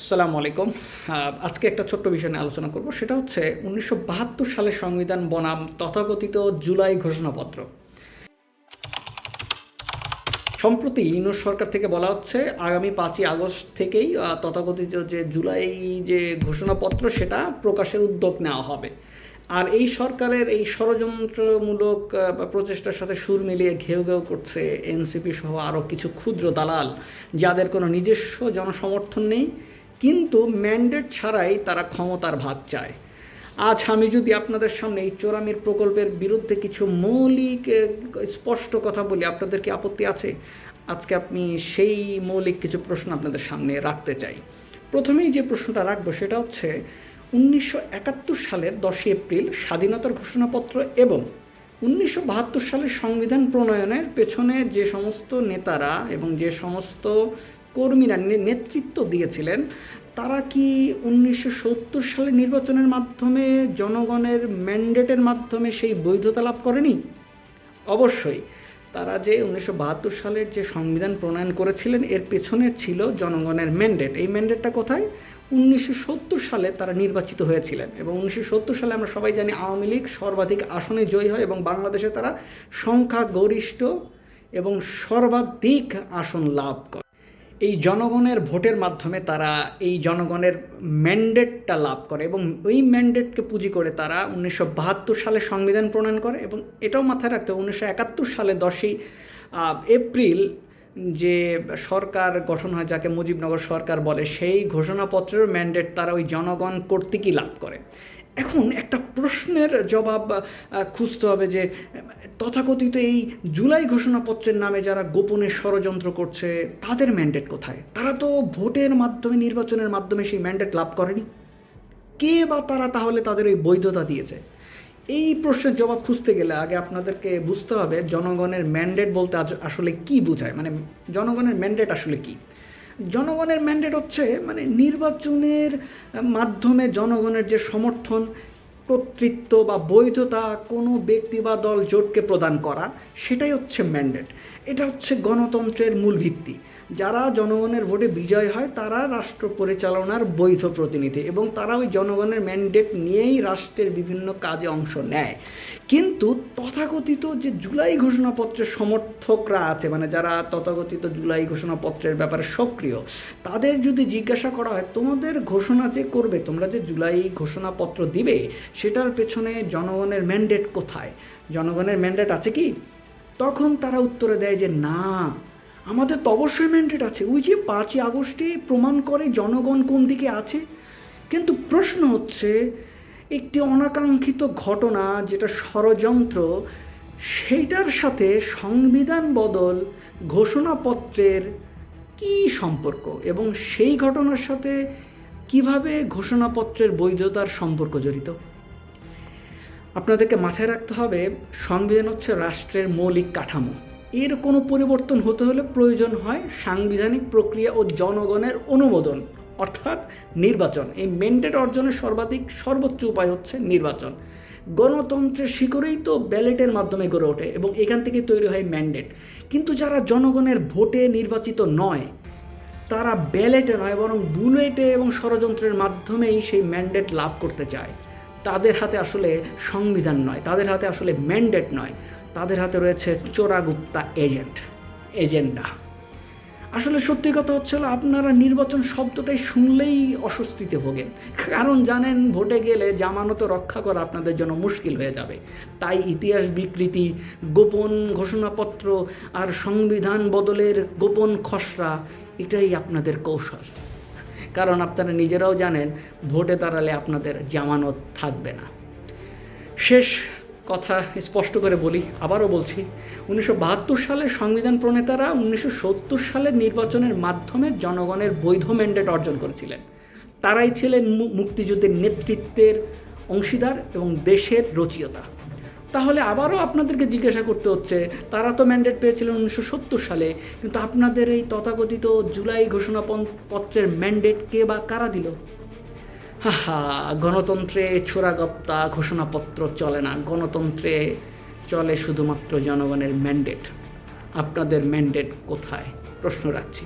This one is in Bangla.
আসসালামু আলাইকুম। আজকে একটা ছোট্ট বিষয় নিয়ে আলোচনা করব। সেটা হচ্ছে উনিশশো বাহাত্তর সালের সংবিধান বনাম তথাকথিত জুলাই ঘোষণাপত্র। সম্প্রতি ইউনুস সরকার থেকে বলা হচ্ছে, আগামী পাঁচই আগস্ট থেকেই তথাকথিত যে জুলাই যে ঘোষণাপত্র, সেটা প্রকাশের উদ্যোগ নেওয়া হবে। আর এই সরকারের এই ষড়যন্ত্রমূলক প্রচেষ্টার সাথে সুর মিলিয়ে ঘেউ ঘেউ করছে এনসিপি সহ আরও কিছু ক্ষুদ্র দালাল, যাদের কোনো নিজস্ব জনসমর্থন নেই। কিন্তু ম্যান্ডেট ছাড়াই তারা ক্ষমতার ভাগ চায়। আজ আমি যদি আপনাদের সামনে এই চোরামির প্রকল্পের বিরুদ্ধে কিছু মৌলিক স্পষ্ট কথা বলি, আপনাদের কি আপত্তি আছে? আজকে আপনি সেই মৌলিক কিছু প্রশ্ন আপনাদের সামনে রাখতে চাই। প্রথমেই যে প্রশ্নটা রাখব সেটা হচ্ছে, উনিশশো একাত্তর সালের দশই এপ্রিল স্বাধীনতার ঘোষণাপত্র এবং উনিশশো বাহাত্তর সালের সংবিধান প্রণয়নের পেছনে যে সমস্ত নেতারা এবং যে সমস্ত কর্মীরা নেতৃত্ব দিয়েছিলেন, তারা কি উনিশশো সালের নির্বাচনের মাধ্যমে জনগণের ম্যান্ডেটের মাধ্যমে সেই বৈধতা লাভ করেনি? অবশ্যই। তারা যে উনিশশো বাহাত্তর সালের যে সংবিধান প্রণয়ন করেছিলেন, এর পেছনে ছিল জনগণের ম্যান্ডেট। এই ম্যান্ডেটটা কোথায়? উনিশশো সত্তর সালে তারা নির্বাচিত হয়েছিলেন এবং উনিশশো সত্তর সালে আমরা সবাই জানি আওয়ামী লীগ সর্বাধিক আসনে জয়ী হয় এবং বাংলাদেশে তারা সংখ্যা গরিষ্ঠ এবং সর্বাধিক আসন লাভ করে। এই জনগণের ভোটের মাধ্যমে তারা এই জনগণের ম্যান্ডেটটা লাভ করে এবং ওই ম্যান্ডেটকে পুঁজি করে তারা উনিশশো বাহাত্তর সালে সংবিধান প্রণয়ন করে এবং এটাও মাথায় রাখতে হবে, উনিশশো একাত্তর সালে দশই এপ্রিল যে সরকার গঠন হয়, যাকে মুজিবনগর সরকার বলে, সেই ঘোষণাপত্রের ম্যান্ডেট তারা ওই জনগণ কর্তৃকই লাভ করে। এখন একটা প্রশ্নের জবাব খুঁজতে হবে যে, তথাকথিত এই জুলাই ঘোষণাপত্রের নামে যারা গোপনে ষড়যন্ত্র করছে, তাদের ম্যান্ডেট কোথায়? তারা তো ভোটের মাধ্যমে, নির্বাচনের মাধ্যমে সেই ম্যান্ডেট লাভ করেনি। কে বা তারা তাহলে তাদের ওই বৈধতা দিয়েছে? এই প্রশ্নের জবাব খুঁজতে গেলে আগে আপনাদেরকে বুঝতে হবে জনগণের ম্যান্ডেট বলতে আসলে কি বোঝায়? মানে জনগণের ম্যান্ডেট আসলে কি? জনগণের ম্যান্ডেট হচ্ছে মানে নির্বাচনের মাধ্যমে জনগণের যে সমর্থন, কর্তৃত্ব বা বৈধতা কোনো ব্যক্তি বা দল জোটকে প্রদান করা, সেটাই হচ্ছে ম্যান্ডেট এটা হচ্ছে গণতন্ত্রের মূল ভিত্তি। যারা জনগণের ভোটে বিজয় হয়, তারা রাষ্ট্র পরিচালনার বৈধ প্রতিনিধি এবং তারা ওই জনগণের ম্যান্ডেট নিয়েই রাষ্ট্রের বিভিন্ন কাজে অংশ নেয়। কিন্তু তথাকথিত যে জুলাই ঘোষণাপত্রের সমর্থকরা আছে মানে যারা তথাকথিত জুলাই ঘোষণাপত্রের ব্যাপারে সক্রিয়, তাদের যদি জিজ্ঞাসা করা হয়, তোমাদের ঘোষণা যে করবে, তোমরা যে জুলাই ঘোষণাপত্র দিবে, সেটার পেছনে জনগণের ম্যান্ডেট কোথায়? জনগণের ম্যান্ডেট আছে কি? তখন তারা উত্তরে দেয় যে, না আমাদের তো অবশ্যই ম্যান্ডেট আছে। ওই যে পাঁচই আগস্টে প্রমাণ করে জনগণ কোন দিকে আছে। কিন্তু প্রশ্ন হচ্ছে, একটি অনাকাঙ্ক্ষিত ঘটনা যেটা ষড়যন্ত্র সেইটার সাথে সংবিধান বদল, ঘোষণাপত্রের কি সম্পর্ক? এবং সেই ঘটনার সাথে কীভাবে ঘোষণাপত্রের বৈধতার সম্পর্ক জড়িত? আপনাদেরকে মাথায় রাখতে হবে, সংবিধান হচ্ছে রাষ্ট্রের মৌলিক কাঠামো। এর কোনো পরিবর্তন হতে হলে প্রয়োজন হয় সাংবিধানিক প্রক্রিয়া ও জনগণের অনুমোদন, অর্থাৎ নির্বাচন। এই ম্যান্ডেট অর্জনের সর্বাধিক সর্বোচ্চ উপায় হচ্ছে নির্বাচন। গণতন্ত্রের শিকড়েই তো ব্যালেটের মাধ্যমে গড়ে ওঠে এবং এখান থেকে তৈরি হয় ম্যান্ডেট। কিন্তু যারা জনগণের ভোটে নির্বাচিত নয়, তারা ব্যালেটে নয়, বরং বুলেটে এবং ষড়যন্ত্রের মাধ্যমেই সেই ম্যান্ডেট লাভ করতে চায়। তাদের হাতে আসলে সংবিধান নয়, তাদের হাতে আসলে ম্যান্ডেট নয়। তাদের হাতে রয়েছে চোরাগুপ্তা এজেন্ট, এজেন্ডা। আসলে সত্যি কথা হচ্ছে হলো আপনারা নির্বাচন শব্দটাই শুনলেই অস্বস্তিতে ভোগেন। কারণ জানেন, ভোটে গেলে জামানত রক্ষা করা আপনাদের জন্য মুশকিল হয়ে যাবে। তাই ইতিহাস বিকৃতি, গোপন ঘোষণাপত্র আর সংবিধান বদলের গোপন খসড়া, এটাই আপনাদের কৌশল। কারণ আপনারা নিজেরাও জানেন, ভোটে দাঁড়ালে আপনাদের জামানত থাকবে না। শেষ কথা স্পষ্ট করে বলি, আবারও বলছি, উনিশশো বাহাত্তর সালের সংবিধান প্রণেতারা উনিশশো সত্তর সালের নির্বাচনের মাধ্যমে জনগণের বৈধ ম্যান্ডেট অর্জন করেছিলেন। তারাই ছিলেন মুক্তিযুদ্ধের নেতৃত্বের অংশীদার এবং দেশের রচিয়তা। তাহলে আবারও আপনাদেরকে জিজ্ঞাসা করতে হচ্ছে, তারা তো ম্যান্ডেট পেয়েছিলেন উনিশশো সত্তর সালে, কিন্তু আপনাদের এই তথাকথিত জুলাই ঘোষণাপত্রের ম্যান্ডেট কে বা কারা দিল? হাহা, গণতন্ত্রে ছোড়াগপ্তা ঘোষণাপত্র চলে না। গণতন্ত্রে চলে শুধুমাত্র জনগণের ম্যান্ডেট। আপনাদের ম্যান্ডেট কোথায়? প্রশ্ন রাখছি।